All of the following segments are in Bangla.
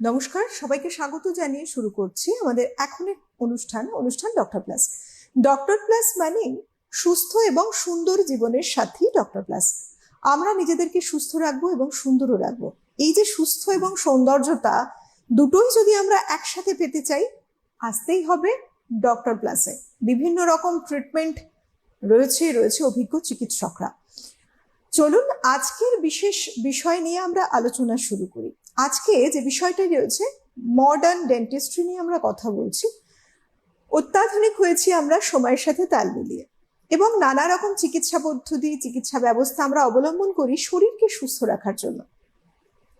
নমস্কার, সবাইকে স্বাগত জানিয়ে শুরু করছি আমাদের এখনের অনুষ্ঠান অনুষ্ঠান ডক্টর প্লাস ডক্টর প্লাস মানে সুস্থ এবং সুন্দর জীবনের সাথী ডক্টর প্লাস আমরা নিজেদেরকে সুস্থ রাখব এবং সুন্দরও রাখব। এই যে সুস্থ এবং সৌন্দর্যতা, দুটোই যদি আমরা একসাথে পেতে চাই, আসতেই হবে ডক্টর প্লাসে বিভিন্ন রকম ট্রিটমেন্ট রয়েছে রয়েছে অভিজ্ঞ চিকিৎসকরা। চলুন আজকের বিশেষ বিষয় নিয়ে আমরা আলোচনা শুরু করি। আজকে যে বিষয়টা রয়েছে মডার্ন ডেন্টিস্ট্রি নিয়ে আমরা কথা বলছি, অত্যাধুনিক হয়েছি আমরা সময়ের সাথে তাল মিলিয়ে এবং নানা রকম চিকিৎসা পদ্ধতি, চিকিৎসা ব্যবস্থা আমরা অবলম্বন করি শরীরকে সুস্থ রাখার জন্য।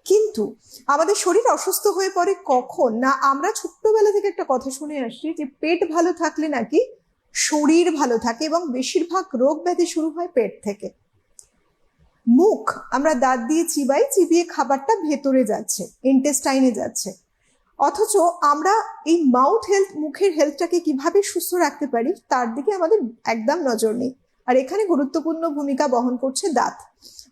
কিন্তু আমাদের শরীর অসুস্থ হয়ে পড়ে কখন? না, আমরা ছোট্টবেলা থেকে একটা কথা শুনে আসছি যে পেট ভালো থাকলে নাকি শরীর ভালো থাকে এবং বেশিরভাগ রোগ ব্যাধি শুরু হয় পেট থেকে। মুখ আমরা দাঁত দিয়ে চিবাই চিবিয়ে খাবারটা ভেতরে যাচ্ছে ইন্টেস্টাইনে যাচ্ছে। অথচ আমরা এই মাউথ হেলথ মুখের হেলথটাকে কীভাবে সুস্থ রাখতে পারি, তার দিকে আমাদের একদম নজর নেই। আর এখানে গুরুত্বপূর্ণ ভূমিকা বহন করছে দাঁত।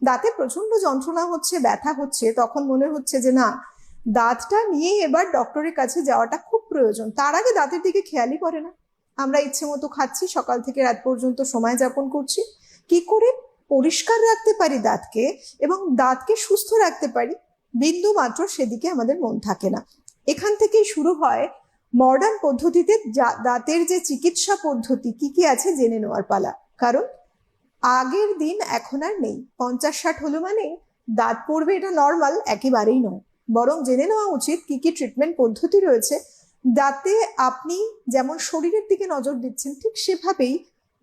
দাঁতে প্রচণ্ড যন্ত্রণা হচ্ছে, ব্যথা হচ্ছে, তখন মনে হচ্ছে যে না, দাঁতটা নিয়ে এবার ডক্টরের কাছে যাওয়াটা খুব প্রয়োজন। তার আগে দাঁতের দিকে খেয়ালই করে না। আমরা ইচ্ছে মতো খাচ্ছি, সকাল থেকে রাত পর্যন্ত সময় যাপন করছি। কি করে পরিষ্কার রাখতে পারি দাঁতকে এবং দাঁতকে সুস্থ রাখতে পারি, বিন্দু মাত্র সেদিকে আমাদের মন থাকে না। এখান থেকেই শুরু হয় মডার্ন পদ্ধতিতে দাঁতের যে চিকিৎসা পদ্ধতি, কি কি আছে জেনে নেওয়ার পালা। কারণ আগের দিন এখন আর নেই। পঞ্চাশ ষাট হলো মানে দাঁত পড়বে এটা নর্মাল একেবারেই নয়। বরং জেনে নেওয়া উচিত কি কি ট্রিটমেন্ট পদ্ধতি রয়েছে। দাঁতে আপনি যেমন শরীরের দিকে নজর দিচ্ছেন, ঠিক সেভাবেই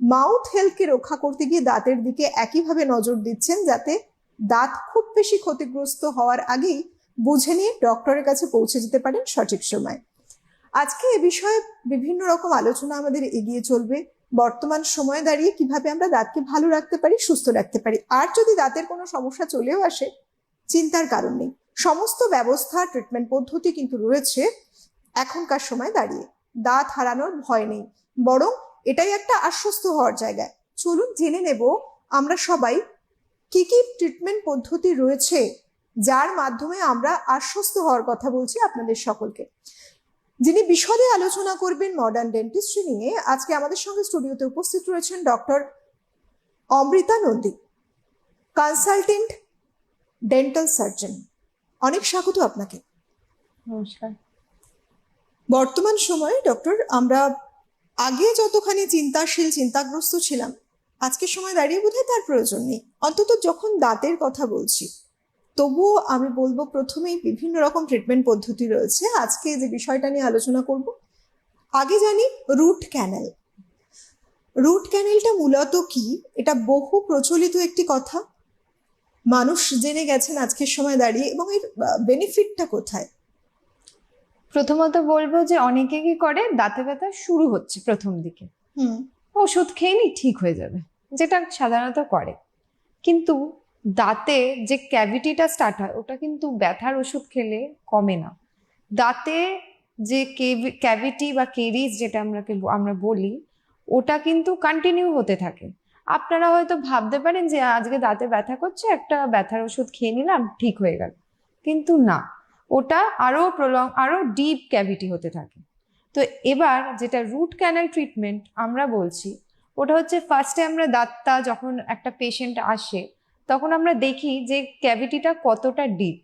মাউথ হেলথকে রক্ষা করতে গিয়ে দাঁতের দিকে একইভাবে নজর দিচ্ছেন যাতে দাঁত খুব বেশি ক্ষতিগ্রস্ত হওয়ার আগেই বুঝে নিয়ে ডক্টরের কাছে পৌঁছে যেতে পারেন সঠিক সময়। আজকে এ বিষয়ে বিভিন্ন রকম আলোচনা আমাদের এগিয়ে চলবে। বর্তমান সময়ে দাঁড়িয়ে কীভাবে আমরা দাঁতকে ভালো রাখতে পারি, সুস্থ রাখতে পারি। আর যদি দাঁতের কোনো সমস্যা চলেও আসে, চিন্তার কারণ নেই। সমস্ত ব্যবস্থা ট্রিটমেন্ট পদ্ধতি কিন্তু রয়েছে এখনকার সময় দাঁড়িয়ে। দাঁত হারানোর ভয় নেই। বরং এটাই একটা আশ্বস্ত হওয়ার জায়গা। চলুন জেনে নেব আমরা সবাই কি কি ট্রিটমেন্ট পদ্ধতি রয়েছে যার মাধ্যমে আমরা আশ্বস্ত হওয়ার কথা বলছি আপনাদের সকলকে। যিনি বিশদে আলোচনা করবেন মডার্ন ডেন্টিস্ট্রি নিয়ে আজকে আমাদের সঙ্গে স্টুডিওতে উপস্থিত রয়েছেন doctor Amrita Nandi consultant dental surgeon অনেক স্বাগত আপনাকে। নমস্কার। বর্তমান সময়ে ডক্টর আমরা আগে যতখানি চিন্তাশীল, চিন্তাগ্রস্ত ছিলাম, আজকের সময় দাঁড়িয়ে বোধহয় তার প্রয়োজন নেই। অন্তত যখন দাঁতের কথা বলছি, তবুও আমি বলব প্রথমেই বিভিন্ন রকম ট্রিটমেন্ট পদ্ধতি রয়েছে। আজকে যে বিষয়টা নিয়ে আলোচনা করব, আগে জানি রুট ক্যানেল রুট ক্যানেলটা মূলত কি? এটা বহু প্রচলিত একটি কথা। মানুষ জেনে গেছেন আজকের সময় দাঁড়িয়ে এবং এর বেনিফিটটা কোথায়? প্রথমত বলব যে অনেকে কি করে দাঁতে ব্যথা শুরু হচ্ছে প্রথম দিকে। হুম। ওষুধ খেয়ে নি ঠিক হয়ে যাবে যেটা সাধারণত করে। কিন্তু দাঁতে যে ক্যাভিটিটা স্টার্ট হয় ওটা কিন্তু ব্যথার ওষুধ খেলে কমে না। দাঁতে যে ক্যাভিটি বা কেরিজ যেটা আমরা আমরা বলি ওটা কিন্তু কন্টিনিউ হতে থাকে। আপনারা হয়তো ভাবতে পারেন যে আজকে দাঁতে ব্যথা করছে একটা ব্যথার ওষুধ খেয়ে নিলাম ঠিক হয়ে গেল। কিন্তু না। ওটা আরও প্রলং আরও ডিপ ক্যাভিটি হতে থাকে। তো এবার যেটা রুট ক্যানাল ট্রিটমেন্ট আমরা বলছি, ওটা হচ্ছে ফার্স্টে আমরা দাঁতটা যখন একটা পেশেন্ট আসে, তখন আমরা দেখি যে ক্যাভিটিটা কতটা ডিপ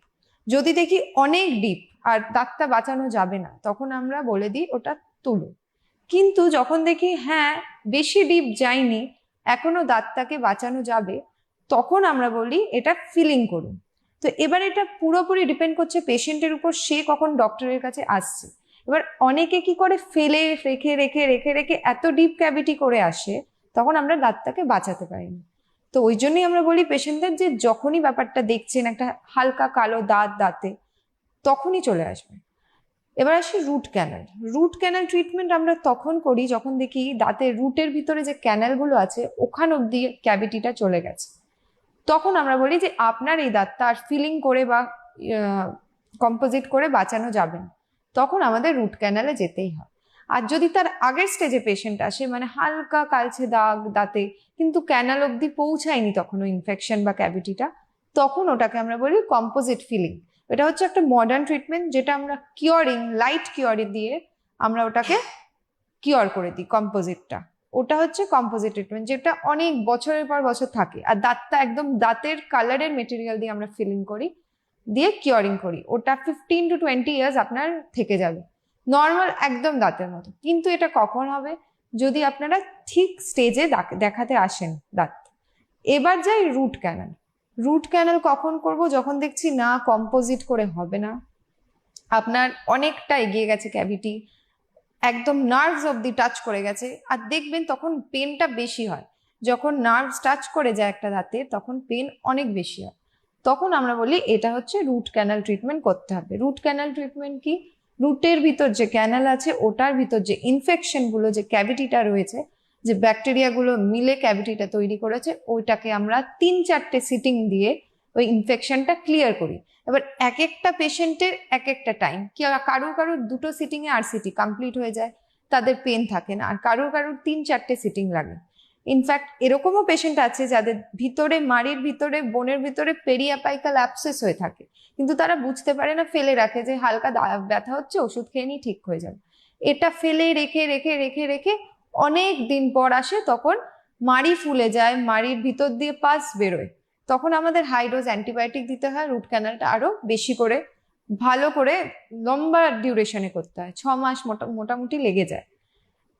যদি দেখি অনেক ডিপ আর দাঁতটা বাঁচানো যাবে না, তখন আমরা বলে দিই ওটা তুলো। কিন্তু যখন দেখি হ্যাঁ বেশি ডিপ যায়নি, এখনও দাঁতটাকে বাঁচানো যাবে, তখন আমরা বলি এটা ফিলিং করুন। তো এবার এটা পুরোপুরি ডিপেন্ড করছে পেশেন্টের উপর, সে কখন ডক্টরের কাছে আসছে। এবার অনেকে কি করে, ফেলে, রেখে রেখে রেখে রেখে এত ডিপ ক্যাভিটি করে আসে, তখন আমরা দাঁতটাকে বাঁচাতে পারি না। তো ওই জন্যই আমরা বলি পেশেন্টদের যে যখনই ব্যাপারটা দেখছেন একটা হালকা কালো দাঁত দাঁতে, তখনই চলে আসবে। এবার আসি root canal root canal treatment আমরা তখন করি যখন দেখি দাঁতের রুটের ভিতরে যে ক্যানালগুলো আছে, ওখান অব্দি ক্যাভিটিটা চলে গেছে। তখন আমরা বলি যে আপনার এই দাঁতটা আর ফিলিং করে বা কম্পোজিট করে বাঁচানো যাবে না। তখন আমাদের রুট ক্যানালে যেতেই হয়। আর যদি তার আগের স্টেজে পেশেন্ট আসে মানে হালকা কালছে দাগ দাঁতে, কিন্তু ক্যানাল অবধি পৌঁছায়নি তখনও ইনফেকশন বা ক্যাভিটিটা তখন ওটাকে আমরা বলি কম্পোজিট ফিলিং এটা হচ্ছে একটা মডার্ন ট্রিটমেন্ট যেটা আমরা কিওরিং লাইট কিওরিং দিয়ে আমরা ওটাকে কিওর করে দিই কম্পোজিটটা ওটা হচ্ছে কম্পোজিট ট্রিটমেন্ট যেটা অনেক বছরের পর বছর থাকে। আর দাঁতটা একদম দাঁতের কালারের মেটেরিয়াল দিয়ে আমরা ফিলিং করি, দিয়ে কিওরিং করি। ওটা ফিফটিন টু টোয়েন্টি ইয়ার্স আপনার থেকে যাবে। নর্মাল একদম দাঁতের মতো। কিন্তু এটা কখন হবে? যদি আপনারা ঠিক স্টেজে দেখাতে আসেন দাঁত। এবার যাই রুট ক্যানাল রুট ক্যানাল কখন করব? যখন দেখছি না কম্পোজিট করে হবে না। আপনার অনেকটা এগিয়ে গেছে ক্যাভিটি একদম নার্ভস অব্দি টাচ করে গেছে। আর দেখবেন তখন পেনটা বেশি হয়। যখন নার্ভস টাচ করে যায় একটা দাঁতে, তখন পেন অনেক বেশি হয়। তখন আমরা বলি এটা হচ্ছে রুট ক্যানাল ট্রিটমেন্ট করতে হবে। রুট ক্যানাল ট্রিটমেন্ট কি? রুটের ভিতর যে ক্যানাল আছে, ওটার ভিতর যে ইনফেকশনগুলো যে ক্যাভিটিটা রয়েছে, যে ব্যাকটেরিয়াগুলো মিলে ক্যাভিটিটা তৈরি করেছে, ওইটাকে আমরা তিন চারটে সিটিং দিয়ে ওই ইনফেকশনটা ক্লিয়ার করি। এবার এক একটা পেশেন্টের এক একটা টাইম কি কারোর কারোর দুটো সিটিংয়ে আর সিটি কমপ্লিট হয়ে যায়, তাদের পেন থাকে না। আর কারোর কারোর তিন চারটে সিটিং লাগে। ইনফ্যাক্ট এরকমও পেশেন্ট আছে যাদের ভিতরে মাড়ির ভিতরে, বোনের ভিতরে পেরিয়াপাইকাল অ্যাপসেস হয়ে থাকে। কিন্তু তারা বুঝতে পারে না, ফেলে রাখে যে হালকা ব্যথা হচ্ছে, ওষুধ খেয়ে নিয়ে ঠিক হয়ে যাবে। এটা ফেলে রেখে রেখে রেখে রেখে অনেক দিন পর আসে, তখন মাড়ি ফুলে যায়, মাড়ির ভিতর দিয়ে পাস বেরোয়। তখন আমাদের হাই ডোজ অ্যান্টিবায়োটিক দিতে হয় রুট ক্যানালটা আরও বেশি করে, ভালো করে লম্বা ডিউরেশনে করতে হয় ছ মাস মোটা- মোটামুটি লেগে যায়।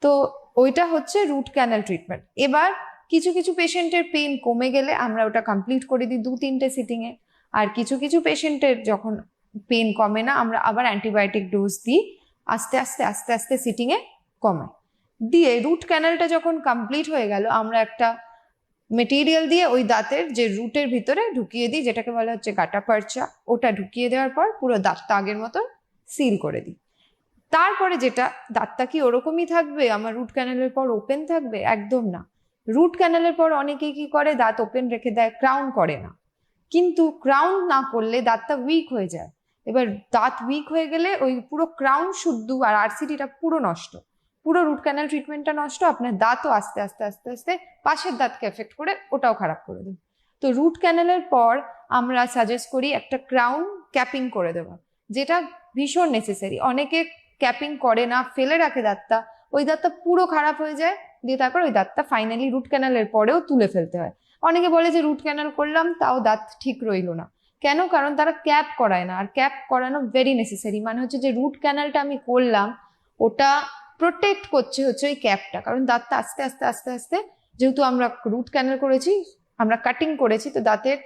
তো ওইটা হচ্ছে রুট ক্যানাল ট্রিটমেন্ট এবার কিছু কিছু পেশেন্টের পেন কমে গেলে আমরা ওটা কমপ্লিট করে দিই দু, তিনটে সিটিংয়ে আর কিছু কিছু পেশেন্টের যখন পেন কমে না, আমরা আবার অ্যান্টিবায়োটিক ডোজ দিই, আস্তে আস্তে আস্তে আস্তে সিটিংয়ে কমাই। দিয়ে রুট ক্যানালটা যখন কমপ্লিট হয়ে গেল, আমরা একটা মেটেরিয়াল দিয়ে ওই দাঁতের যে রুটের ভিতরে ঢুকিয়ে দিই, যেটাকে বলা হচ্ছে গাটা পারচা, ওটা ঢুকিয়ে দেওয়ার পর পুরো দাঁতটা আগের মতন সিল করে দিই। তারপরে যেটা, দাঁতটা কি ওরকমই থাকবে? আমার রুট ক্যানেলের পর ওপেন থাকবে? একদম না। রুট ক্যানেলের পর অনেকে কি করে, দাঁত ওপেন রেখে দেয় ক্রাউন করে না। কিন্তু ক্রাউন না করলে দাঁতটা উইক হয়ে যায়। এবার দাঁত উইক হয়ে গেলে ওই পুরো ক্রাউন শুদ্ধ আর আরসিটিটা পুরো নষ্ট। পুরো রুট ক্যানাল ট্রিটমেন্টটা নষ্ট, আপনার দাঁতও আস্তে আস্তে আস্তে আস্তে পাশের দাঁতকে এফেক্ট করে ওটাও খারাপ করে দেবে। তো রুট ক্যানেলের পর আমরা সাজেস্ট করি একটা ক্রাউন ক্যাপিং করে দেওয়া, যেটা ভীষণ নেসেসারি অনেকে ক্যাপিং করে না, ফেলে রাখে দাঁতটা, ওই দাঁতটা পুরো খারাপ হয়ে যায়, দিয়ে তারপর ওই দাঁতটা ফাইনালি রুট ক্যানালের পরেও তুলে ফেলতে হয়। অনেকে বলে যে রুট ক্যানাল করলাম, তাও দাঁত ঠিক রইল না। কেন? কারণ তারা ক্যাপ করায় না, আর ক্যাপ করানো ভেরি নেসেসারি মানে হচ্ছে যে রুট ক্যানালটা আমি করলাম, ওটা প্রোটেক্ট করছে হচ্ছে ওই ক্যাপটা কারণ দাঁতটা আস্তে আস্তে আস্তে আস্তে যেহেতু আমরা রুট ক্যানেল করেছি, আমরা কাটিং করেছি, তো দাঁতের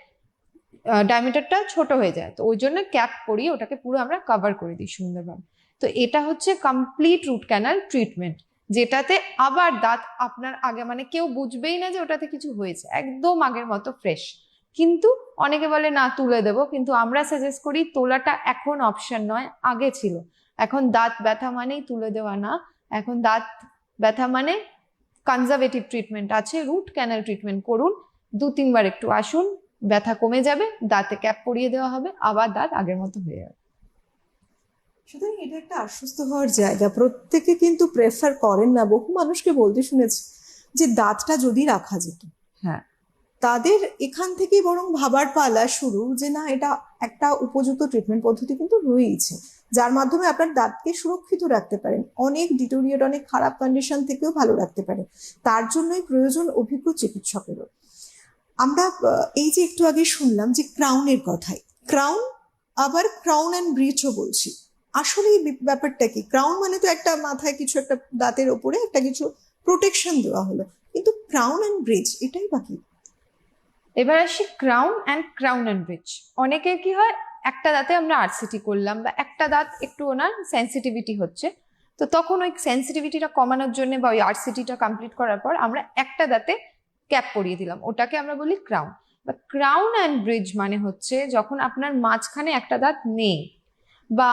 ডায়ামিটারটা ছোট হয়ে যায়। তো ওই জন্য ক্যাপ করিয়ে ওটাকে পুরো আমরা কভার করে দিই সুন্দরভাবে। তো এটা হচ্ছে কমপ্লিট রুট ক্যানাল ট্রিটমেন্ট যেটাতে আবার দাঁত আপনার আগে মানে কেউ বুঝবেই না যে ওটাতে কিছু হয়েছে। একদম আগের মতো ফ্রেশ কিন্তু অনেকে বলে, না, তুলে দেব। কিন্তু আমরা সাজেস্ট করি, তোলাটা এখন অপশন নয়, আগে ছিল। এখন দাঁত ব্যথা মানেই তুলে দেওয়া না। এখন দাঁত ব্যথা মানে কনজারভেটিভ ট্রিটমেন্ট আছে রুট ক্যানাল ট্রিটমেন্ট করুন দু তিনবার একটু আসুন ব্যথা কমে যাবে দাঁতে ক্যাপ পরিয়ে দেওয়া হবে আবার দাঁত আগের মতো হয়ে যাবে। সুতরাং এটা একটা আশ্বস্ত হওয়ার জায়গা। প্রত্যেকে কিন্তু প্রেফার করেন না। বহু মানুষকে বলতে শুনেছি যে দাঁতটা যদি রাখা যেত হ্যাঁ। তাদের এখান থেকেই বরং ভাবার পালা শুরু যে না এটা একটা উপযুক্ত ট্রিটমেন্ট পদ্ধতি কিন্তু রয়েছে যার মাধ্যমে আপনার দাঁতকে সুরক্ষিত রাখতে পারেন। অনেক ডিটোরিয়েট, অনেক খারাপ কন্ডিশন থেকেও ভালো রাখতে পারেন তার জন্যই প্রয়োজন অভিজ্ঞ চিকিৎসকেরও। আমরা এই যে একটু আগে শুনলাম যে ক্রাউনের কথাই। ক্রাউন আবার ক্রাউন অ্যান্ড ব্রিচও বলছি। আসলে এই ব্যাপারটা কি? ক্রাউন মানে তো একটা মাথায় কিছু একটা দাঁতের ওপরে একটা কিছু প্রোটেকশন দেওয়া হলো। কিন্তু ক্রাউন অ্যান্ড ব্রিজ এটাই বাকি এবার আসি crown and crown and bridge অনেকের কি হয় একটা দাঁতে আমরা আরসিটি করলাম বা একটা দাঁত একটু ওনার সেন্সিটিভিটি হচ্ছে। তো তখন ওই সেন্সিটিভিটিটা কমানোর জন্য বা ওই আরসিটিটা কমপ্লিট করার পর আমরা একটা দাঁতে ক্যাপ পরিয়ে দিলাম। ওটাকে আমরা বলি ক্রাউন বা ক্রাউন অ্যান্ড ব্রিজ মানে হচ্ছে যখন আপনার মাঝখানে একটা দাঁত নেই বা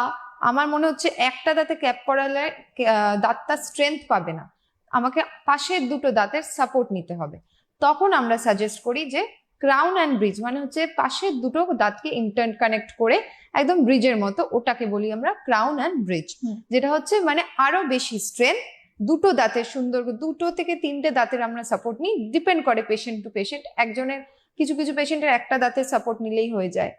আমার মনে হচ্ছে একটা দাঁতে ক্যাপ করালে দাঁতটা স্ট্রেংথ পাবে না। আমাকে পাশের দুটো দাঁতের সাপোর্ট নিতে হবে। তখন আমরা সাজেস্ট করি যে ক্রাউন অ্যান্ড ব্রিজ মানে হচ্ছে পাশের দুটো দাঁতকে ইন্টার কানেক্ট করে একদম ব্রিজের মতো ওটাকে বলি আমরা ক্রাউন অ্যান্ড ব্রিজ যেটা হচ্ছে মানে আরও বেশি স্ট্রেংথ দুটো দাঁতের সুন্দর দুটো থেকে তিনটে দাঁতের আমরা সাপোর্ট নিই ডিপেন্ড করে পেশেন্ট টু পেশেন্ট একজনের কিছু কিছু পেশেন্টের একটা দাঁতের সাপোর্ট নিলেই হয়ে যায়।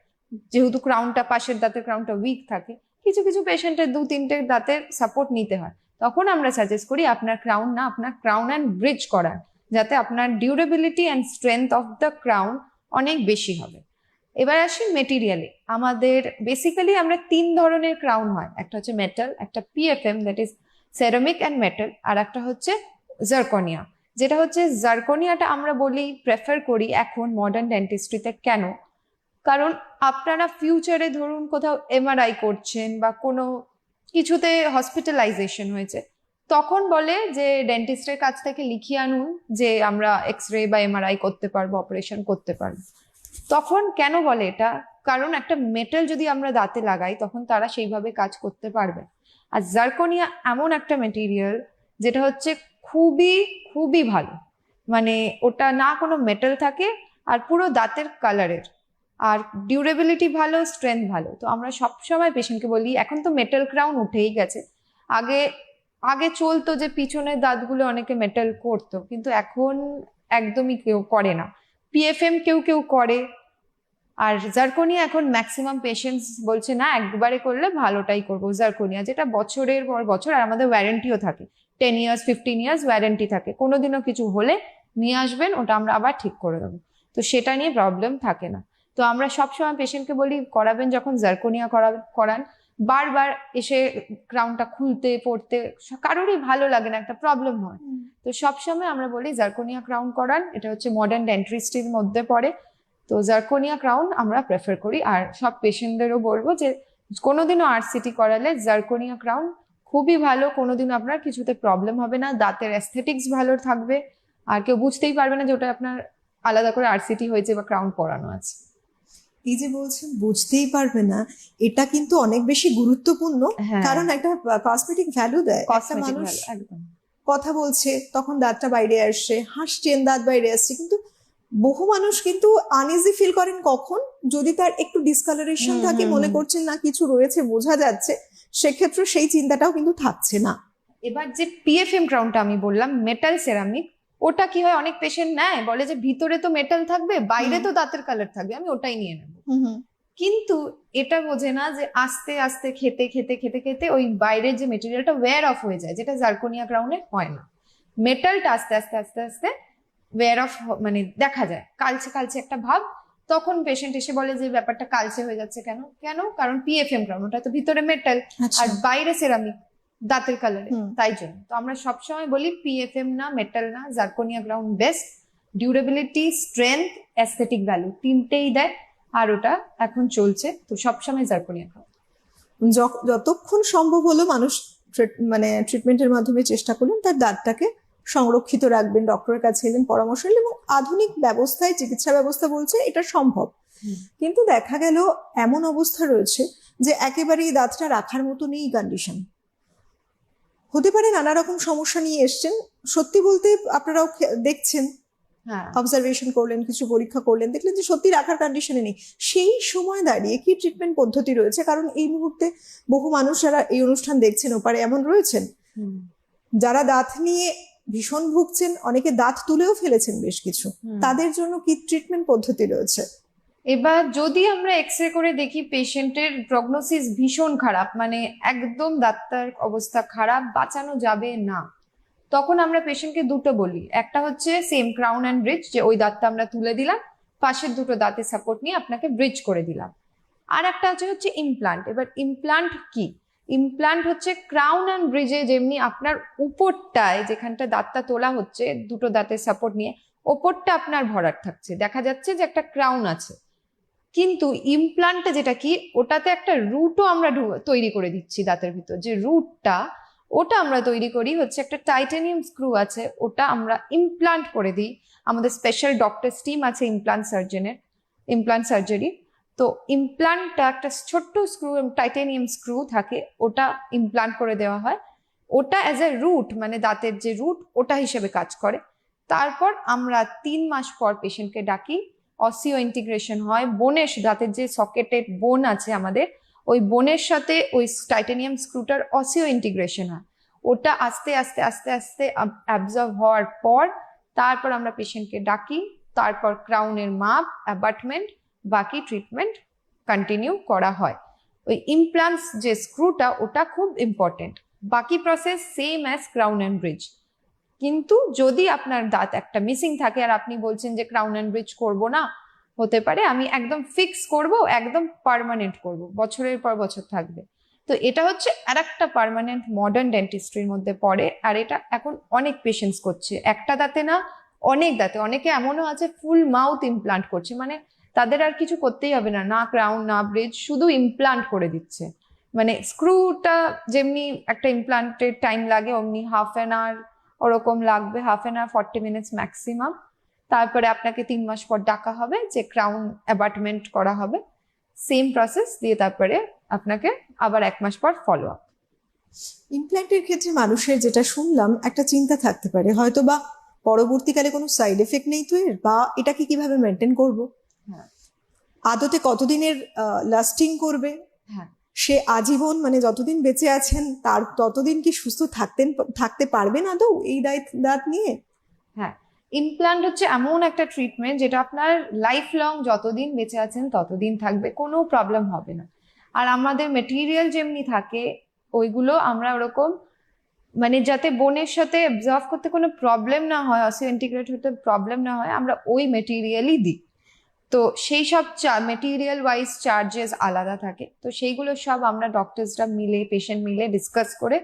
যেহেতু ক্রাউনটা পাশের দাঁতের ক্রাউনটা উইক থাকে কিছু কিছু পেশেন্টের দু তিনটে দাঁতের সাপোর্ট নিতে হয় তখন আমরা সাজেস্ট করি আপনার ক্রাউন না আপনার ক্রাউন অ্যান্ড ব্রিজ করার। যাতে আপনার durability and strength of the crown অনেক বেশি হবে। এবার আসি মেটেরিয়ালে আমাদের বেসিক্যালি আমরা তিন ধরনের ক্রাউন হয়। একটা হচ্ছে মেটাল একটা PFM that is ceramic and metal আর একটা হচ্ছে জার্কনিয়া যেটা হচ্ছে জার্কনিয়াটা আমরা বলি প্রেফার করি এখন মডার্ন ডেন্টিস্ট্রিতে কেন? কারণ আপনারা ফিউচারে ধরুন কোথাও এমআরআই করছেন বা কোনো কিছুতে হসপিটালাইজেশন হয়েছে তখন বলে যে ডেন্টিস্টের কাছ থেকে লিখিয়ে আনুন যে আমরা এক্স রে বা এমআরআই করতে পারব অপারেশন করতে পারব। তখন কেন বলে এটা? কারণ একটা মেটাল যদি আমরা দাঁতে লাগাই, তখন তারা সেইভাবে কাজ করতে পারবে। আর জার্কোনিয়া এমন একটা মেটেরিয়াল যেটা হচ্ছে খুবই খুবই ভালো। মানে ওটা না কোনো মেটাল থাকে, আর পুরো দাঁতের কালারের আর ডিউরেবিলিটি ভালো স্ট্রেংথ ভালো। তো আমরা সবসময় পেশেন্টকে বলি, এখন তো মেটাল ক্রাউন উঠেই গেছে। আগে আগে চলতো যে পিছনের দাঁতগুলো অনেকে মেটাল করতো, কিন্তু এখন একদমই কেউ করে না। পিএফএম কেউ কেউ করে। আর জার্কোনিয়া এখন ম্যাক্সিমাম পেশেন্টস বলছে, না, একবারে করলে ভালোটাই করব। জার্কোনিয়া যেটা বছরের পর বছর, আর আমাদের ওয়ারেন্টিও থাকে। Ten years fifteen years warranty থাকে। কোনোদিনও কিছু হলে নিয়ে আসবেন, ওটা আমরা আবার ঠিক করে দেবো। তো সেটা নিয়ে প্রবলেম থাকে না। তো আমরা সবসময় পেশেন্টকে বলি, করাবেন যখন জার্কোনিয়া করা, করান। বারবার এসে ক্রাউনটা খুলতে পড়তে কারোরই ভালো লাগে না একটা প্রবলেম হয়। তো সবসময় আমরা বলি জার্কোনিয়া ক্রাউন করান এটা হচ্ছে মডার্ন ডেন্ট্রিস্ট্রির মধ্যে পড়ে। তো জার্কোনিয়া ক্রাউন আমরা প্রেফার করি। আর সব পেশেন্টদেরও বলব যে কোনোদিনও আরসিটি করালে জার্কোনিয়া ক্রাউন খুবই ভালো কোনোদিনও আপনার কিছুতে প্রবলেম হবে না দাঁতের অ্যাস্থেটিক্স ভালো থাকবে। আর কেউ বুঝতেই পারবে না যে ওটা আপনার আলাদা করে আরসিটি হয়েছে বা ক্রাউন পরানো আছে। এই যে বলছেন বুঝতেই পারবে না এটা কিন্তু অনেক বেশি গুরুত্বপূর্ণ। হ্যাঁ। কারণ একটা কসমেটিক ভ্যালু দেয়। মানুষ কথা বলছে তখন দাঁতটা বাইরে আসছে হাসছেন দাঁত বাইরে আসছে কিন্তু বহু মানুষ কিন্তু আনইজি ফিল করেন কখন? যদি তার একটু ডিসকালারেশন থাকে মনে করছেন না কিছু রয়েছে বোঝা যাচ্ছে সেক্ষেত্রে সেই চিন্তাটাও কিন্তু থাকছে না। এবার যে পিএফএম ক্রাউনটা আমি বললাম মেটাল সেরামিক ওটা কি হয়? অনেক পেশেন্ট নেয় বলে যে ভিতরে তো মেটাল থাকবে বাইরে তো দাঁতের কালার থাকবে আমি ওটাই নিয়ে নেব। কিন্তু এটা বোঝে না যে আস্তে আস্তে খেতে খেতে খেতে খেতে ওই বাইরের যে মেটেরিয়ালটা ওয়্যার অফ হয়ে যায় যেটা জার্কোনিয়া ক্রাউনে হয় না। মেটালটা আস্তে আস্তে আস্তে আস্তে ওয়্যার অফ মানে দেখা যায়। কালচে কালচে একটা ভাব তখন পেশেন্ট এসে বলে যে ব্যাপারটা কালচে হয়ে যাচ্ছে কেন? কেন? কারণ পিএফএম ক্রাউন ওটা তো ভিতরে মেটাল আচ্ছা। আর বাইরে সেরামিক দাঁতের কালারে। তাই জন্য। তো আমরা সবসময় বলি পিএফএম না মেটাল না zirconia ground best durability strength aesthetic value তিনটেই দেয় আর ওটা এখন চলছে। তো সবসময় জার্কোনিয়া গ্রাউন্ড যতক্ষণ সম্ভব হলো মানুষ মানে ট্রিটমেন্টের মাধ্যমে চেষ্টা করলেন তার দাঁতটাকে সংরক্ষিত রাখবেন ডক্টরের কাছে এলেন পরামর্শ নিলেন এবং আধুনিক ব্যবস্থায় চিকিৎসা ব্যবস্থা বলছে এটা সম্ভব। কিন্তু দেখা গেল এমন অবস্থা রয়েছে যে একেবারেই দাঁতটা রাখার মতো নেই কন্ডিশন হতে পারে নানা রকম সমস্যা নিয়ে এসছেন। সত্যি বলতে আপনারাও দেখছেন। হ্যাঁ। অবজারভেশন করলেন কিছু পরীক্ষা করলেন দেখলেন যে সত্যি রাখার কন্ডিশনে নেই। সেই সময় দাঁড়িয়ে কি ট্রিটমেন্ট পদ্ধতি রয়েছে? কারণ এই মুহূর্তে বহু মানুষ যারা এই অনুষ্ঠান দেখছেন ওপারে এমন রয়েছেন যারা দাঁত নিয়ে ভীষণ ভুগছেন অনেকে দাঁত তুলেও ফেলেছেন বেশ কিছু। তাদের জন্য কি ট্রিটমেন্ট পদ্ধতি রয়েছে? এবার যদি আমরা এক্স রে করে দেখি পেশেন্টের প্রগনোসিস ভীষণ খারাপ মানে একদম ডাক্তার অবস্থা খারাপ, বাঁচানো যাবে না, তখন আমরা পেশেন্টকে দুটো বলি। একটা হচ্ছে সেম ক্রাউন অ্যান্ড ব্রিজ যে ওই দাঁতটা আমরা তুলে দিলাম, পাশের দুটো দাঁতের সাপোর্ট নিয়ে আপনাকে ব্রিজ করে দিলাম। আর একটা হচ্ছে হচ্ছে ইমপ্লান্ট এবার ইমপ্লান্ট কি? ইমপ্লান্ট হচ্ছে ক্রাউন অ্যান্ড ব্রিজে যেমনি আপনার উপরটায় যেখানটা দাঁতটা তোলা হচ্ছে, দুটো দাঁতের সাপোর্ট নিয়ে, ওপরটা আপনার ভরাট থাকছে। দেখা যাচ্ছে যে একটা ক্রাউন আছে। কিন্তু ইমপ্লান্টটা যেটা কি, ওটাতে একটা রুটও আমরা তৈরি করে দিচ্ছি দাঁতের ভিতর। যে রুটটা ওটা আমরা তৈরি করি হচ্ছে একটা টাইটানিয়াম স্ক্রু আছে, ওটা আমরা ইমপ্লান্ট করে দিই। আমাদের স্পেশাল ডক্টর টিম আছে ইমপ্লান্ট সার্জনের ইমপ্লান্ট সার্জারি তো ইমপ্লান্টটা একটা ছোট্ট স্ক্রু টাইটানিয়াম স্ক্রু থাকে, ওটা ইমপ্লান্ট করে দেওয়া হয়। ওটা অ্যাজ এ রুট মানে দাঁতের যে রুট ওটা হিসেবে কাজ করে। তারপর আমরা তিন মাস পর পেশেন্টকে ডাকি অসিও ইন্টিগ্রেশন হয়। বোনের দাঁতের যে সকেটেড বোন আছে আমাদের, ওই বোনের সাথে ওই টাইটানিয়াম স্ক্রুটার অসিও ইন্টিগ্রেশন হয়। ওটা আস্তে আস্তে আস্তে আস্তে অ্যাবজর্ভ হওয়ার পর তারপর আমরা পেশেন্টকে ডাকি, তারপর ক্রাউনের মাপ অ্যাবাটমেন্ট বাকি ট্রিটমেন্ট কন্টিনিউ করা হয়। ওই ইমপ্লান্টস যে স্ক্রুটা ওটা খুব ইম্পর্টেন্ট বাকি process same as crown and bridge কিন্তু যদি আপনার দাঁত একটা মিসিং থাকে আর আপনি বলছেন যে ক্রাউন অ্যান্ড ব্রিজ করব না, হতে পারে আমি একদম ফিক্স করব, একদম পারমানেন্ট করব, বছরের পর বছর থাকবে। তো এটা হচ্ছে আর একটা পার্মানেন্ট মডার্ন ডেন্টিস্ট্রির মধ্যে পড়ে, আর এটা এখন অনেক পেশেন্টস করছে। একটা দাঁতে না, অনেক দাঁতে, অনেকে এমনও আছে ফুল মাউথ ইমপ্লান্ট করছে মানে তাদের আর কিছু করতেই হবে না না ক্রাউন না ব্রিজ শুধু ইমপ্লান্ট করে দিচ্ছে। মানে স্ক্রুটা যেমনি একটা ইমপ্লান্টের টাইম লাগে, অমনি হাফ অ্যান আওয়ার ওরকম লাগবে half an hour forty minutes maximum তারপরে আপনাকে তিন মাস পর ডাকা হবে যে ক্রাউন অ্যাপার্টমেন্ট করা হবে। সেম প্রসেস দিয়ে তারপরে আপনাকে আবার এক মাস পর ফলো আপ ইমপ্ল্যান্টের ক্ষেত্রে মানুষের যেটা শুনলাম একটা চিন্তা থাকতে পারে। হয়তো বা পরবর্তীকালে কোনো সাইড এফেক্ট নেই তো এর বা এটাকে কীভাবে মেনটেন করব? হ্যাঁ। আদতে কতদিনের লাস্টিং করবে? হ্যাঁ। সে আজীবন মানে যতদিন বেঁচে আছেন, তার ততদিন কি সুস্থ থাকতেন, থাকতে পারবেন আদৌ এই দায়িত্ব, দাঁত নিয়ে? হ্যাঁ ইমপ্লান্ট হচ্ছে এমন একটা ট্রিটমেন্ট যেটা আপনার লাইফ লং যতদিন বেঁচে আছেন, ততদিন থাকবে, কোনো প্রবলেম হবে না। আর আমাদের মেটেরিয়াল যেমনি থাকে, ওইগুলো আমরা ওরকম মানে যাতে বোনের সাথে অবজার্ভ করতে কোনো প্রবলেম না হয় অসিও হতে প্রবলেম না হয়, আমরা ওই মেটেরিয়ালই দিই। তো সেই সব মেটেরিয়াল ওয়াইজ চার্জেস আলাদা থাকে। তো সেইগুলো সব আমরা ডক্টরসরা মিলে পেশেন্ট মিলে ডিসকাস করে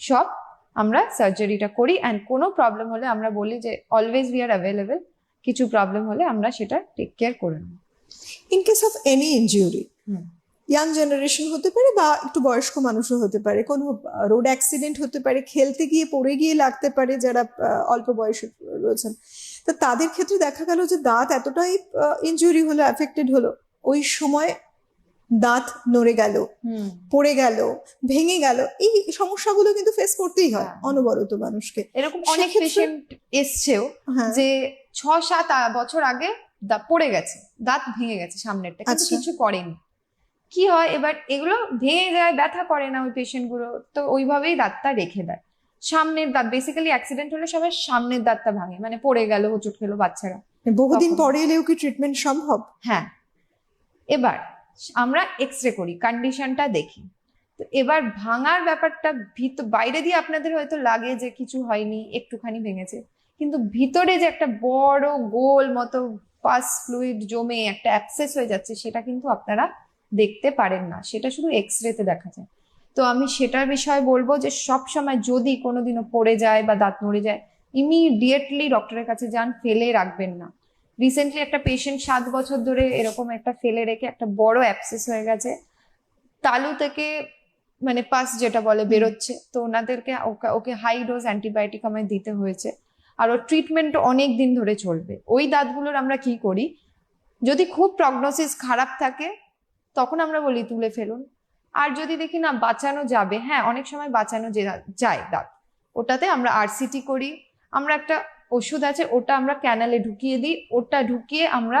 সব আমরা সার্জারিটা করি। অ্যান্ড কোনো প্রবলেম হলে আমরা বলি যে অলওয়েজ উই আর অ্যাভেলেবেল কিছু প্রবলেম হলে আমরা সেটা টেক কেয়ার করে নেব। In case of any injury hmm. Young generation হতে পারে বা একটু বয়স্ক মানুষও হতে পারে। কোনো রোড অ্যাক্সিডেন্ট হতে পারে খেলতে গিয়ে পড়ে গিয়ে লাগতে পারে যারা অল্প বয়সে রয়েছেন। তো তাদের ক্ষেত্রে দেখা গেল যে দাঁত এতটাই ইনজুরি হলো অ্যাফেক্টেড হলো। ওই সময় দাঁত নড়ে গেল পড়ে গেল ভেঙে গেল এই সমস্যাগুলো কিন্তু ফেস করতেই হয় হ্যাঁ। অনবরত মানুষকে। এরকম অনেক পেশেন্ট এসছেও হ্যাঁ। যে ছ সাত বছর আগে পড়ে গেছে দাঁত ভেঙে গেছে সামনেরটা কিন্তু আচ্ছা। কিছু করেনি। কি হয়? এবার এগুলো ভেঙে যায় ব্যথা করে না ওই পেশেন্টগুলো তো ওইভাবেই দাঁতটা রেখে দেয়। সামনের দাঁত বেসিক্যালি অ্যাক্সিডেন্ট হলে সবাই সামনের দাঁতটা ভাঙে মানে পড়ে গেল হোঁচট খেলো বাচ্চারা। বহুদিন পরে এলেও কি ট্রিটমেন্ট সম্ভব? হ্যাঁ। এবার আমরা এক্স রে করি কন্ডিশনটা দেখি। তো এবার ভাঙার ব্যাপারটা ভিত বাইরে দিয়ে আপনাদের হয়তো লাগে যে কিছু হয়নি একটুখানি ভেঙেছে। কিন্তু ভিতরে যে একটা বড় গোল মতো পাস ফ্লুইড জমে একটা অ্যাক্সেস হয়ে যাচ্ছে সেটা কিন্তু আপনারা দেখতে পারেন না। সেটা শুধু এক্স রেতে দেখা যায়। তো আমি সেটার বিষয়ে বলব যে সব সময় যদি কোনোদিনও পড়ে যায় বা দাঁত নড়ে যায় ইমিডিয়েটলি ডক্টরের কাছে যান ফেলে রাখবেন না। রিসেন্টলি একটা পেশেন্ট সাত বছর ধরে এরকম একটা ফেলে রেখে একটা বড় অ্যাপসেস হয়ে গেছে। তালু থেকে মানে পাস যেটা বলে বেরোচ্ছে। তো ওনাদেরকে okay okay high dose antibiotic আমায় দিতে হয়েছে। আর ওর ট্রিটমেন্ট অনেক দিন ধরে চলবে। ওই দাঁতগুলোর আমরা কি করি? যদি খুব প্রগনোসিস খারাপ থাকে তখন আমরা বলি তুলে ফেলুন। আর যদি দেখি না, বাঁচানো যাবে। হ্যাঁ অনেক সময় বাঁচানো যায় দাঁত। ওটাতে আমরা আরসিটি করি। আমরা একটা ওষুধ আছে, ওটা আমরা ক্যানালে ঢুকিয়ে দিই। ওটা ঢুকিয়ে আমরা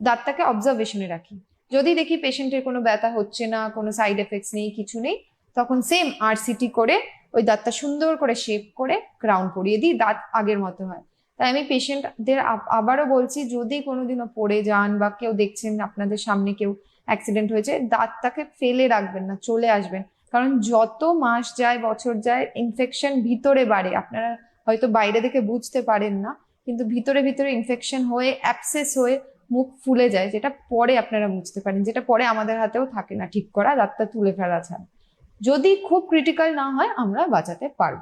দাঁতটাকে অবজারভেশনে রাখি। যদি দেখি পেশেন্টের কোনো ব্যথা হচ্ছে না, কোনো সাইড এফেক্টস নেই, কিছু নেই, তখন সেম আরসিটি করে ওই দাঁতটা সুন্দর করে শেপ করে ক্রাউন পরিয়ে দিই, দাঁত আগের মতো হয়। তাই আমি পেশেন্টদের আবারও বলছি, যদি কোনোদিনও পড়ে যান বা কেউ দেখছেন, আপনাদের সামনে কেউ অ্যাক্সিডেন্ট হয়েছে, দাঁতটাকে ফেলে রাখবেন না, চলে আসবেন। কারণ যত মাস যায়, বছর যায় ইনফেকশন ভিতরে বাড়ে। আপনারা হয়তো বাইরে থেকে বুঝতে পারেন না, কিন্তু ভিতরে ভিতরে ইনফেকশন হয়ে অ্যাপসেস হয়ে মুখ ফুলে যায়, যেটা পরে আপনারা বুঝতে পারেন, যেটা পরে আমাদের হাতেও থাকে না ঠিক করা, দাঁতটা তুলে ফেলা ছাড়া। যদি খুব ক্রিটিক্যাল না হয়, আমরা বাঁচাতে পারব।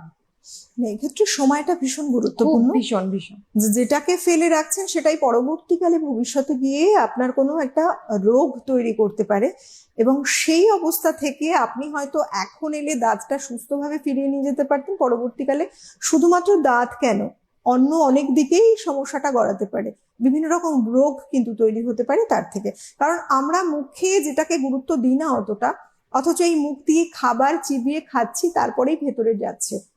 এক্ষেত্রে সময়টা ভীষণ গুরুত্বপূর্ণ। ভীষণ ভীষণ। যেটাকে ফেলে রাখছেন সেটাই পরবর্তীকালে ভবিষ্যতে গিয়ে আপনার কোনো একটা রোগ তৈরি করতে পারে এবং সেই অবস্থা থেকে আপনি হয়তো এখন এলে দাঁতটা সুস্থভাবে ফিরিয়ে নিয়ে যেতে পারতেন। পরবর্তীকালে শুধুমাত্র দাঁত কেন? অন্য অনেক দিকেই সমস্যাটা গড়াতে পারে। বিভিন্ন রকম রোগ কিন্তু তৈরি হতে পারে তার থেকে। কারণ আমরা মুখে যেটাকে গুরুত্ব দিই না অতটা অথচ এই মুখ দিয়ে খাবার চিবিয়ে খাচ্ছি তারপরেই ভেতরে যাচ্ছে।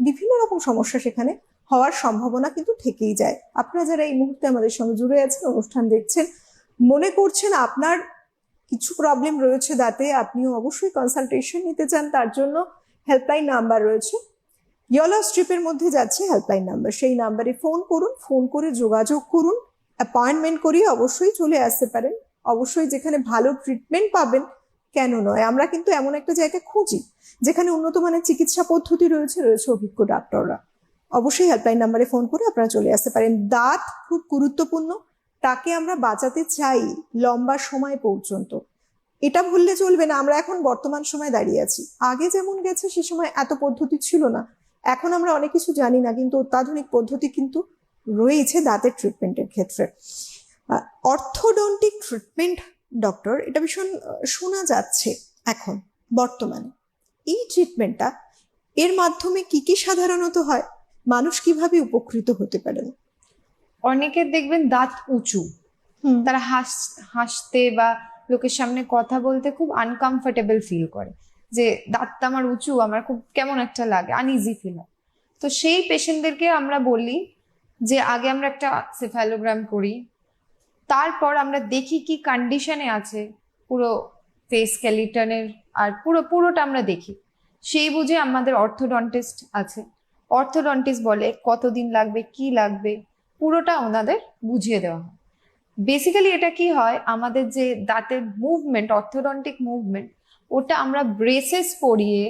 বিভিন্ন রকম সমস্যা সেখানে হওয়ার সম্ভাবনা কিন্তু থেকেই যায়। আপনারা যারা এই মুহূর্তে আমাদের সঙ্গে জুড়ে আছেন, অনুষ্ঠান দেখছেন, মনে করছেন আপনার কিছু প্রবলেম রয়েছে দাঁতে আপনিও অবশ্যই কনসালটেশন নিতে চান, তার জন্য হেল্পলাইন নাম্বার রয়েছে। ইয়েলো স্ট্রিপের মধ্যে যাচ্ছে হেল্পলাইন নাম্বার সেই নাম্বারে ফোন করুন ফোন করে যোগাযোগ করুন অ্যাপয়েন্টমেন্ট করিয়ে অবশ্যই চলে আসতে পারেন। অবশ্যই যেখানে ভালো ট্রিটমেন্ট পাবেন কেন নয়? আমরা কিন্তু এমন একটা জায়গা খুঁজি, যেখানে উন্নত মানের চিকিৎসা পদ্ধতি রয়েছে রয়েছে অভিজ্ঞ ডাক্তাররা। অবশ্যই হেল্পলাইন নাম্বারে ফোন করে আপনারা চলে আসতে পারেন। দাঁত খুব গুরুত্বপূর্ণ, তাকে আমরা বাঁচাতে চাই লম্বা সময় পর্যন্ত। এটা ভুললে চলবে না, আমরা এখন বর্তমান সময় দাঁড়িয়ে আছি। আগে যেমন গেছে, সে সময় এত পদ্ধতি ছিল না। এখন আমরা অনেক কিছু জানি না, কিন্তু অত্যাধুনিক পদ্ধতি কিন্তু রয়েছে দাঁতের ট্রিটমেন্টের ক্ষেত্রে। অর্থোডন্টিক ট্রিটমেন্ট ডক্টর এটা ভীষণ শোনা যাচ্ছে এখন বর্তমানে। এই ট্রিটমেন্টটা এর মাধ্যমে কি কি সাধারণত হয়? মানুষ কীভাবে উপকৃত হতে পারেন? অনেকের দেখবেন দাঁত উঁচু। তারা হাস হাসতে বা লোকের সামনে কথা বলতে খুব আনকমফোর্টেবল ফিল করে। যে দাঁতটা আমার উঁচু আমার খুব কেমন একটা লাগে আনইজি ফিল হয়। তো সেই পেশেন্টদেরকে আমরা বলি যে আগে আমরা একটা সেফালোগ্রাম করি তারপর আমরা দেখি কি কন্ডিশনে আছে পুরো ফেস স্কেলিটনের আর পুরো, পুরোটা আমরা দেখি। সেই বুঝে আমাদের অর্থোডন্টিস্ট আছে। অর্থোডন্টিস্ট বলে কতদিন লাগবে, কি লাগবে, পুরোটা ওনাদের বুঝিয়ে দেওয়া হয়। বেসিক্যালি এটা কি হয়, আমাদের যে দাঁতের মুভমেন্ট অর্থোডন্টিক মুভমেন্ট ওটা আমরা ব্রেসেস পরিয়ে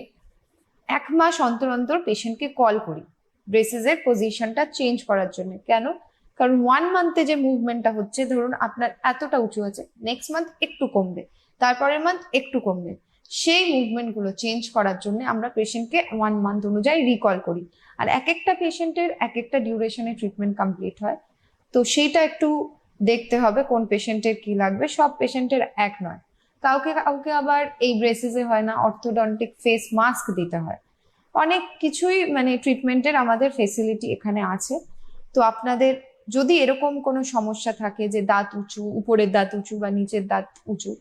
এক মাস অন্তর অন্তর পেশেন্টকে কল করি। ব্রেসেসের পজিশনটা চেঞ্জ করার জন্য। কেন? কারণ ওয়ান মান্থে যে মুভমেন্টটা হচ্ছে, ধরুন আপনার এতটা উঁচু আছে নেক্সট মান্থ একটু কমবে, তারপরের মান্থ একটু কমবে। সেই মুভমেন্টগুলো চেঞ্জ করার জন্য আমরা পেশেন্টকে ওয়ান মান্থ অনুযায়ী রিকল করি। আর এক একটা পেশেন্টের এক একটা ডিউরেশনে ট্রিটমেন্ট কমপ্লিট হয়। তো সেইটা একটু দেখতে হবে কোন পেশেন্টের কি লাগবে, সব পেশেন্টের এক নয়। কাউকে কাউকে আবার এই ব্রেসেসে হয় না অর্থোডন্টিক ফেস মাস্ক দিতে হয়। অনেক কিছুই মানে ট্রিটমেন্টের আমাদের ফেসিলিটি এখানে আছে। তো আপনাদের যদি এরকম কোনো সমস্যা থাকে যে দাঁত উঁচু, উপরের দাঁত উঁচু বা নিচের দাঁত উঁচু,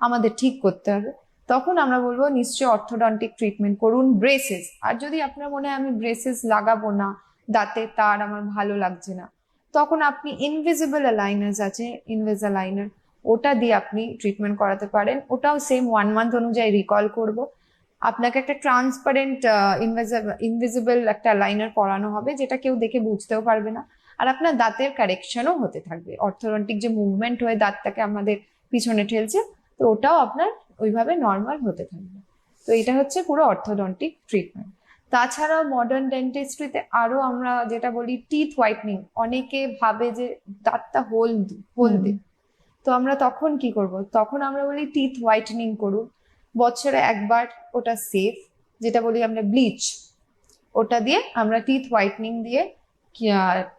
আমাদের ঠিক করতে হবে। তখন আমরা বলব নিশ্চয়ই অর্থোডন্টিক ট্রিটমেন্ট করুন, ব্রেসেস। আর যদি আপনার মনে হয় আমি ব্রেসেস লাগাবো না, দাঁতে তার আমার ভালো লাগছে না, তখন আপনি ইনভিজিবল অ্যালাইনার্স আছে ইনভিজালাইনার ওটা দিয়ে আপনি ট্রিটমেন্ট করাতে পারেন। ওটাও সেম ওয়ান মান্থ অনুযায়ী রিকল করব। আপনাকে একটা ট্রান্সপারেন্ট ইনভিজিবল একটা লাইনার পরানো হবে, যেটা কেউ দেখে বুঝতেও পারবে না। আর আপনার দাঁতের কারেকশনও হতে থাকবে। অর্থোডন্টিক যে মুভমেন্ট হয়ে দাঁতটাকে আমাদের পিছনে ঠেলছে তো ওটাও আপনার ওইভাবে নর্মাল হতে থাকবে। তো এটা হচ্ছে পুরো অর্থোডন্টিক ট্রিটমেন্ট তাছাড়াও মডার্ন ডেন্টিস্ট্রিতে আরও আমরা যেটা বলি টিথ হোয়াইটনিং অনেকে ভাবে যে দাঁতটা হলদ হলদে। তো আমরা তখন কি করব? তখন আমরা বলি টিথ হোয়াইটনিং করুন। বছরে একবার ওটা সেফ যেটা বলি আমরা ব্লিচ ওটা দিয়ে আমরা টিথ হোয়াইটনিং দিয়ে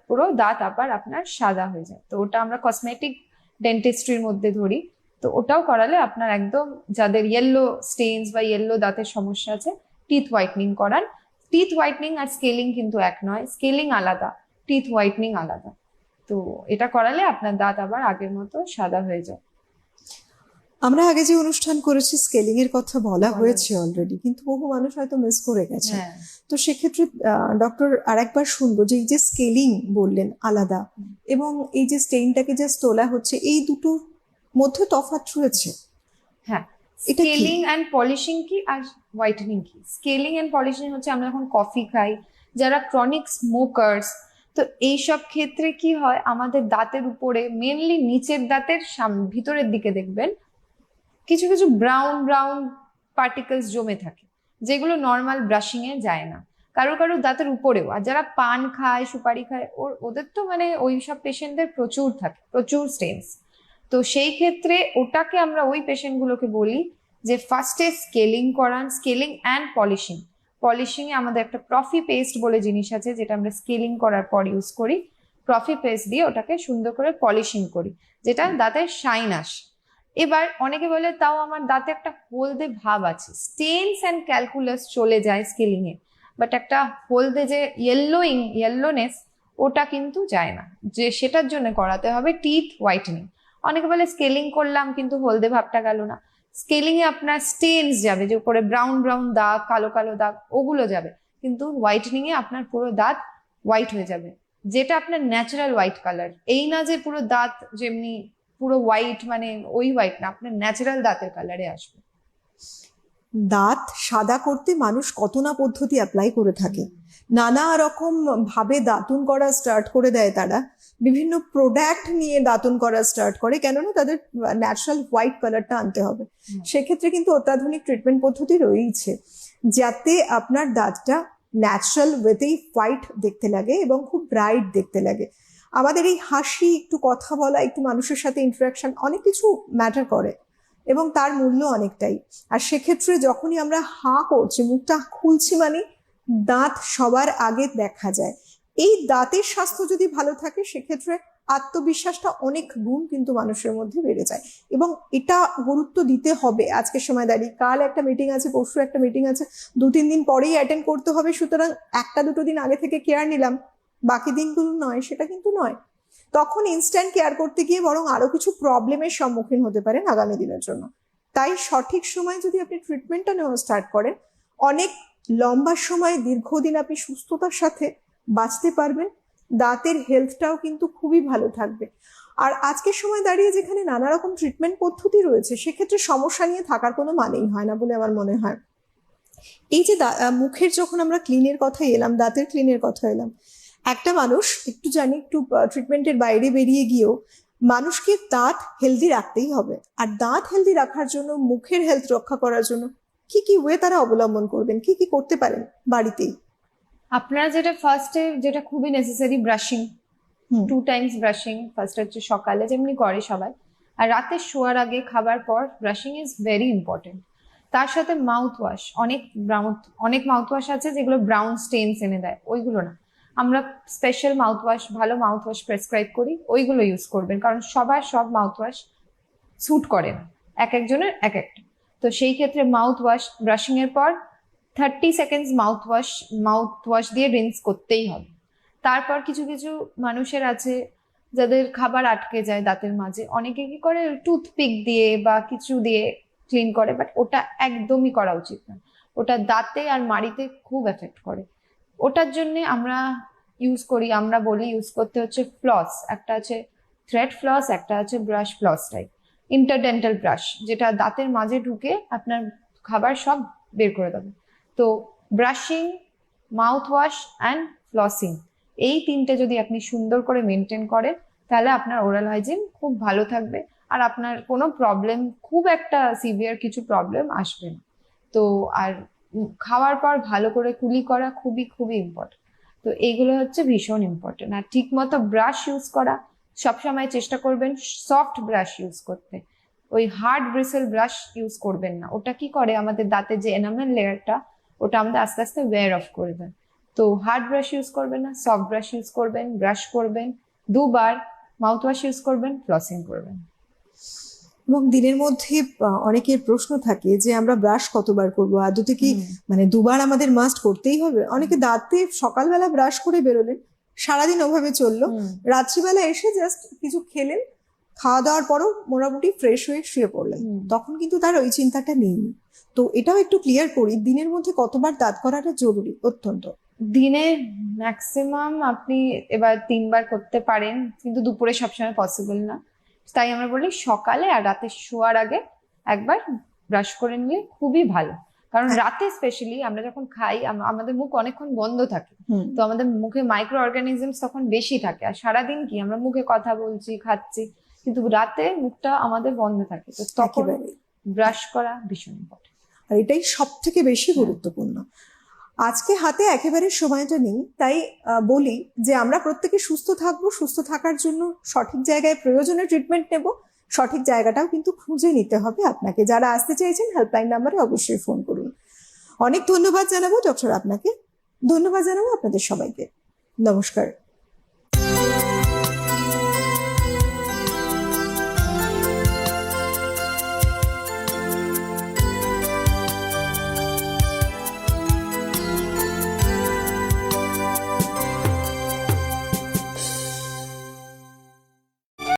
পুরো দাঁত আবার আপনার সাদা হয়ে যায়। তো ওটা আমরা কসমেটিক ডেন্টিস্ট্রির মধ্যে ধরি। তো ওটাও করালে আপনার একদম যাদের ইয়েলো স্টেন্স বা ইয়েলো দাঁতের সমস্যা আছে টিথ হোয়াইটনিং করান। টিথ হোয়াইটনিং আর স্কেলিং কিন্তু এক নয় স্কেলিং আলাদা টিথ হোয়াইটনিং আলাদা। তো এটা করালে আপনার দাঁত আবার আগের মতো সাদা হয়ে যায়। আমরা আগে যে অনুষ্ঠান করেছি স্কেলিং এর কথা বলা হয়েছে অলরেডি কিন্তু বহু মানুষ হয়তো মিস করে গেছে। হ্যাঁ। তো সেক্ষেত্রে ডক্টর আরেকবার শুনব যে এই যে স্কেলিং বললেন আলাদা এবং এই যে স্টেইনটাকে জাস্ট তোলা হচ্ছে এই দুটোর মধ্যে তফাৎ রয়েছে। হ্যাঁ। এটা স্কেলিং অ্যান্ড পলিশিং কি আর হোয়াইটেনিং কি? স্কেলিং অ্যান্ড পলিশিং হচ্ছে আমরা যখন কফি খাই যারা ক্রনিক স্মোকার্স তো এইসব ক্ষেত্রে কি হয়? আমাদের দাঁতের উপরে মেনলি নিচের দাঁতের ভিতরের দিকে দেখবেন কিছু কিছু ব্রাউন ব্রাউন পার্টিকেলস জমে থাকে, যেগুলো নর্মাল ব্রাশিং এ যায় না। কারও কারও দাঁতের উপরেও, আর যারা পান খায়, সুপারি খায়, ওর, ওদের তো মানে ওই সব পেশেন্টদের প্রচুর থাকে, প্রচুর স্টেন্স তো সেই ক্ষেত্রে ওটাকে আমরা ওই পেশেন্টগুলোকে বলি যে ফার্স্টে স্কেলিং করান স্কেলিং অ্যান্ড পলিশিং পলিশিং এ আমাদের একটা প্রফি পেস্ট বলে জিনিস আছে, যেটা আমরা স্কেলিং করার পর ইউজ করি। প্রফি পেস্ট দিয়ে ওটাকে সুন্দর করে পলিশিং করি, যেটা দাঁতের শাইন আসে। এবার অনেকে বলে, তাও আমার দাঁতে একটা হলদে ভাব আছে। স্টেনস অ্যান্ড ক্যালকুলাস চলে যায় স্কেলিং এ। বাট একটা হলদে যে ইয়েলোইং ইয়েলোনেস ওটা কিন্তু যায় না। যে সেটার জন্য করাতে হবে টিথ হোয়াইটেনিং অনেকে বলে স্কেলিং করলাম, কিন্তু হলদে ভাবটা গেল না। স্কেলিং এ আপনার স্টেনস যাবে, যে উপরে ব্রাউন ব্রাউন দাগ, কালো কালো দাগ, ওগুলো যাবে। কিন্তু হোয়াইটেনিং এ আপনার পুরো দাঁত হোয়াইট হয়ে যাবে। যেটা আপনার ন্যাচারাল হোয়াইট কালার এই না যে পুরো দাঁত যেমনি পুরো হোয়াইট মানে ওই হোয়াইট না আপনার ন্যাচারাল দাঁতের কালারে আসবে। দাঁত সাদা করতে মানুষ কত না পদ্ধতি অ্যাপ্লাই করে থাকে। নানা রকম ভাবে দাঁতুন করা স্টার্ট করে দেয় তারা। বিভিন্ন প্রোডাক্ট নিয়ে দাঁতুন করা স্টার্ট করে কেননা তাদের ন্যাচারাল হোয়াইট কালারটা আনতে হবে। সেক্ষেত্রে কিন্তু অত্যাধুনিক ট্রিটমেন্ট পদ্ধতি রয়েছে যাতে আপনার দাঁতটা ন্যাচারাল ওয়েতেই হোয়াইট দেখতে লাগে এবং খুব ব্রাইট দেখতে লাগে। আমাদের এই হাসি, একটু কথা বলা, একটু মানুষের সাথে ইন্টারাকশন অনেক কিছু ম্যাটার করে এবং তার মূল্য অনেকটাই। আর সেক্ষেত্রে যখনই আমরা হাঁ করছি, মুখটা খুলছি মানে দাঁত সবার আগে দেখা যায়। এই দাঁতের স্বাস্থ্য যদি ভালো থাকে, সেক্ষেত্রে আত্মবিশ্বাসটা অনেক গুণ কিন্তু মানুষের মধ্যে বেড়ে যায়। এবং এটা গুরুত্ব দিতে হবে আজকের সময় দাঁড়িয়ে। কাল একটা মিটিং আছে, পরশু একটা মিটিং আছে দু তিন দিন পরেই অ্যাটেন্ড করতে হবে। সুতরাং একটা দুটো দিন আগে থেকে কেয়ার নিলাম। বাকি দিনগুলো নয়, সেটা কিন্তু নয়। তখন ইনস্ট্যান্ট কেয়ার করতে গিয়ে বরং আরও কিছু প্রবলেমের সম্মুখীন হতে পারেন আগামী দিনের জন্য। তাই সঠিক সময় যদি আপনি ট্রিটমেন্টটা নেওয়া স্টার্ট করেন, অনেক লম্বা সময়, দীর্ঘদিন আপনি সুস্থতার সাথে বাঁচতে পারবেন, দাঁতের হেলথটাও কিন্তু খুবই ভালো থাকবে। আর আজকের সময় দাঁড়িয়ে যেখানে নানা রকম ট্রিটমেন্ট পদ্ধতি রয়েছে, সেক্ষেত্রে সমস্যা নিয়ে থাকার কোনো মানেই হয় না বলে আমার মনে হয়। এই যে মুখের যখন আমরা ক্লিনের কথা এলাম, দাঁতের ক্লিনের কথা এলাম একটা মানুষ একটু জানি একটু ট্রিটমেন্টের বাইরে বেরিয়ে গিয়েও মানুষকে দাঁত হেলদি রাখতেই হবে। আর দাঁত হেলদি রাখার জন্য মুখের হেলথ রক্ষা করার জন্য কি কি ওয়ে তারা অবলম্বন করবেন কি কি করতে পারেন বাড়িতেই? আপনারা যেটা ফার্স্টে যেটা খুবই necessary brushing two times brushing first হচ্ছে সকালে যেমনি করে সবাই আর রাতে শোয়ার আগে খাবার পর ব্রাশিং ইজ ভেরি ইম্পর্টেন্ট তার সাথে মাউথ ওয়াশ অনেক অনেক মাউথ ওয়াশ আছে যেগুলো ব্রাউন স্টেনস এনে দেয় ওইগুলো না। আমরা স্পেশাল মাউথ ওয়াশ ভালো মাউথ ওয়াশ প্রেসক্রাইব করি, ওইগুলো ইউজ করবেন। কারণ সবার সব মাউথ ওয়াশ স্যুট করে না। এক একজনের এক একটা তো সেই ক্ষেত্রে মাউথ ওয়াশ ব্রাশিং এর পর thirty seconds mouth wash mouth wash দিয়ে রিন্স করতেই হবে। তারপর কিছু কিছু মানুষের আছে যাদের খাবার আটকে যায় দাঁতের মাঝে। অনেকে কি করে টুথপিক দিয়ে বা কিছু দিয়ে ক্লিন করে বাট ওটা একদমই করা উচিত না। ওটা দাঁতে আর মাড়িতে খুব এফেক্ট করে। ওটার জন্য আমরা ইউজ করি, আমরা বলি ইউজ করতে হচ্ছে ফ্লস একটা আছে থ্রেড ফ্লস একটা আছে brush floss type interdental brush যেটা দাঁতের মাঝে ঢুকে আপনার খাবার সব বের করে দেবে। তো brushing mouth wash and flossing এই তিনটে যদি আপনি সুন্দর করে মেনটেন করেন, তাহলে আপনার ওরাল হাইজিন খুব ভালো থাকবে আর আপনার কোনো প্রবলেম খুব একটা সিভিয়ার কিছু প্রবলেম আসবে না। তো আর খাওয়ার পর ভালো করে কুলি করা খুবই খুবই ইম্পর্টেন্ট তো এইগুলো হচ্ছে ভীষণ ইম্পর্টেন্ট আর ঠিক মতো ব্রাশ ইউজ করা, সবসময় চেষ্টা করবেন সফট ব্রাশ ইউজ করতে। ওই হার্ড ব্রিসেল ব্রাশ ইউজ করবেন না। ওটা কি করে? আমাদের দাঁতে যে এনামেল লেয়ারটা ওটা আমাদের আস্তে আস্তে ওয়্যার অফ করে দেয়। তো হার্ড ব্রাশ ইউজ করবেন না সফট ব্রাশ ইউজ করবেন ব্রাশ করবেন, দুবার মাউথ ওয়াশ ইউজ করবেন ফ্লসিং করবেন। এবং দিনের মধ্যে অনেকের প্রশ্ন থাকে যে আমরা ব্রাশ কতবার করব? আদতে কি মানে দুবার আমাদের মাস্ট করতেই হবে? অনেকে দাঁতে সকালবেলা ব্রাশ করে বেরোলেন সারাদিন ওভাবে চলল। রাত্রিবেলা এসে জাস্ট কিছু খেলেন খাওয়া দাওয়ার পরও মোটামুটি ফ্রেশ হয়ে শুয়ে পড়লেন। তখন কিন্তু তার ওই চিন্তাটা নেই। তো এটাও একটু ক্লিয়ার করি দিনের মধ্যে কতবার দাঁত করাটা জরুরি অত্যন্ত। দিনে ম্যাক্সিমাম আপনি এবার তিনবার করতে পারেন কিন্তু দুপুরে সবসময় পসিবল না। তাই আমরা বলি সকালে আর রাতে শোয়ার আগে একবার ব্রাশ করে নিলে খুবই ভালো। কারণ হ্যাঁ। রাতে স্পেশালি আমরা যখন খাই আমাদের মুখ অনেকক্ষণ বন্ধ থাকে। তো আমাদের মুখে মাইক্রো অর্গানিজমস তখন বেশি থাকে। আর সারাদিন কি আমরা মুখে কথা বলছি খাচ্ছি কিন্তু রাতে মুখটা আমাদের বন্ধ থাকে। তো তখন ব্রাশ করা ভীষণ ইম্পর্টেন্ট আর এটাই সব থেকে বেশি গুরুত্বপূর্ণ। আজকে হাতে একেবারে সময়টা নেই, তাই বলি যে আমরা প্রত্যেকে সুস্থ থাকব, সুস্থ থাকার জন্য সঠিক জায়গায় প্রয়োজনীয় ট্রিটমেন্ট নেব। সঠিক জায়গাটাও কিন্তু খুঁজে নিতে হবে আপনাকে। যারা আসতে চাইছেন হেল্পলাইন নাম্বারে অবশ্যই ফোন করুন। অনেক ধন্যবাদ জানাব ডক্টর আপনাকে। ধন্যবাদ জানাব আপনাদের সবাইকে। নমস্কার।